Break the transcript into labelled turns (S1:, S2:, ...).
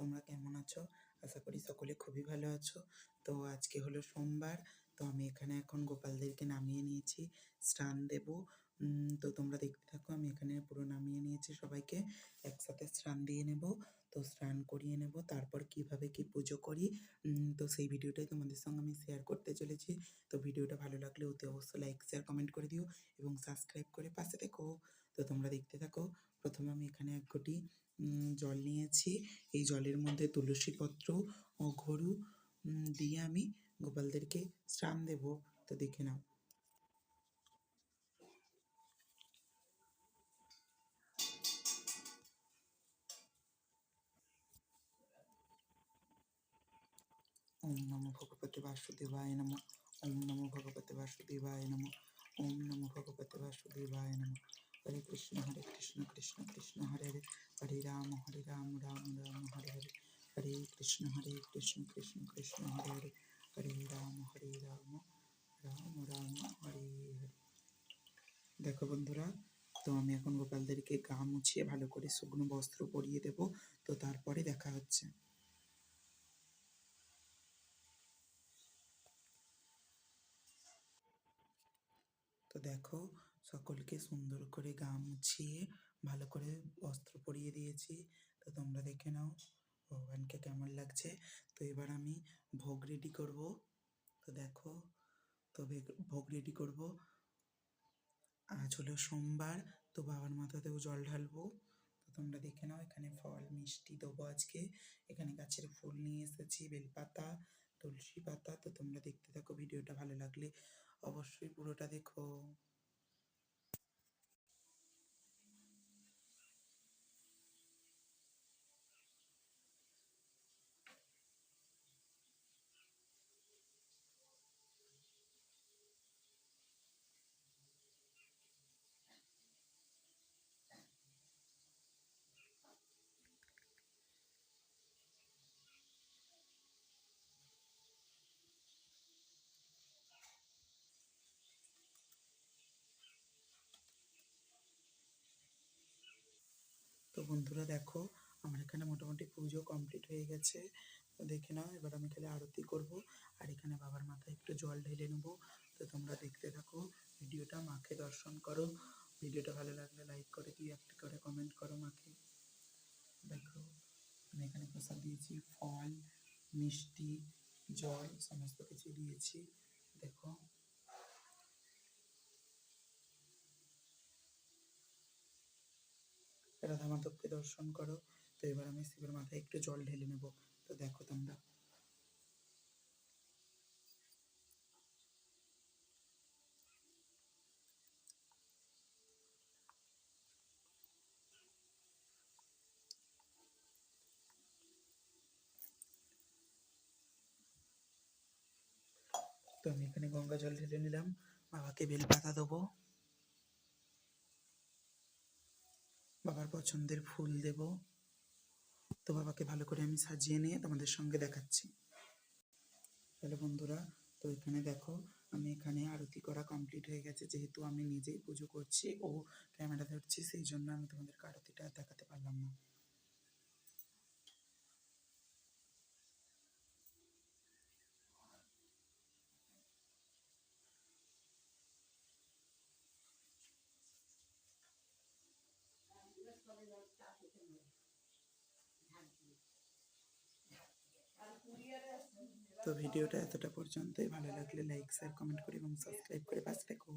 S1: তোমরা কেমন আছো আশা করি সকলে খুবই ভালো আছো তো আজকে হলো সোমবার তো আমি এখানে এখন গোপালদেরকে নামিয়ে নিয়েছি স্নান দেব তো তোমরা দেখতে থাকো আমি এখানে পুরো নামিয়ে নিয়েছি সবাইকে একসাথে স্নান দিয়ে নেব তো স্নান করিয়ে নেব তারপর কিভাবে কি পুজো করি তো সেই ভিডিওটাই তোমাদের সঙ্গে আমি শেয়ার করতে চলেছি তো ভিডিওটা ভালো লাগলে অতি অবশ্যই লাইক শেয়ার কমেন্ট করে দিও এবং সাবস্ক্রাইব করে পাশে থেকো তো তোমরা দেখতে থাকো প্রথমে আমি এখানে এক ঘটি জল নিয়েছি এই জলের মধ্যে তুলসী পত্র ও ঘরু দিয়ে আমি গোপালদেরকে স্নান দেব তো দেখে নাও ওম নমো ভগবতে বাসুদেবায় নমো ওম নমো ভগবতে বাসুদেবায় নমো ওম নমো ভগবতে বাসুদেবায় নমো হরে কৃষ্ণ হরে কৃষ্ণ কৃষ্ণ কৃষ্ণ হরে হরে হরে রাম হরে রাম রাম রাম হরে হরে হরে কৃষ্ণ হরে কৃষ্ণ কৃষ্ণ কৃষ্ণ হরে হরে হরে রাম হরে রাম রাম রাম হরে হরে দেখো বন্ধুরা তো আমি এখন গোপালদেরকে গা মুছিয়ে ভালো করে শুকনো বস্ত্র পরিয়ে দেব তো তারপরে দেখা হচ্ছে তো দেখো সকলকে সুন্দর করে গা মুছিয়ে ভালো করে বস্ত্র পরিয়ে দিয়েছি তো তোমরা দেখে নাও ভগবানকে কেমন লাগছে তো এবার আমি ভোগ রেডি করব তো দেখো তো ভোগ রেডি করব আজ হলো সোমবার তো বাবার মাথাতেও জল ঢালবো তো তোমরা দেখে নাও এখানে ফল মিষ্টি দেবো আজকে এখানে গাছের ফুল নিয়ে এসেছি বেলপাতা তুলসী পাতা তো তোমরা দেখতে থাকো ভিডিওটা ভালো লাগলে অবশ্যই পুরোটা দেখো তো বন্ধুরা দেখো আমার এখানে মোটামুটি পুজো কমপ্লিট হয়ে গেছে তো দেখে নাও এবার আমি তাহলে আরতি করব আর এখানে বাবার মাথায় একটু জল ঢেলে নেব তো তোমরা দেখতে থাকো ভিডিওটা মাকে দর্শন করো ভিডিওটা ভালো লাগলে লাইক করে দিয়ে একটি করে কমেন্ট করো মাকে দেখো আমি এখানে প্রসাদ দিয়েছি ফল মিষ্টি জল সমস্ত কিছু দিয়েছি দেখো রাধা মাধবকে দর্শন করো তো এবার আমি শিবের মাথায় একটু জল ঢেলে নেব তো দেখো তোমরা তো আমি এখানে গঙ্গা জল ঢেলে নিলাম বাবাকে বেলপাতা দেবো বাবার পছন্দের ফুল দেব তো বাবাকে ভালো করে আমি সাজিয়ে নিয়ে তোমাদের সঙ্গে দেখাচ্ছি তাহলে বন্ধুরা তো এখানে দেখো আমি এখানে আরতি করা কমপ্লিট হয়ে গেছে যেহেতু আমি নিজেই পুজো করছি ও ক্যামেরা ধরছি সেই জন্য আমি তোমাদের আরতিটা দেখাতে পারলাম না তো ভিডিওটা এতটা পর্যন্তই ভালো লাগলে লাইক শেয়ার কমেন্ট করে এবং সাবস্ক্রাইব করে পাশে দেখো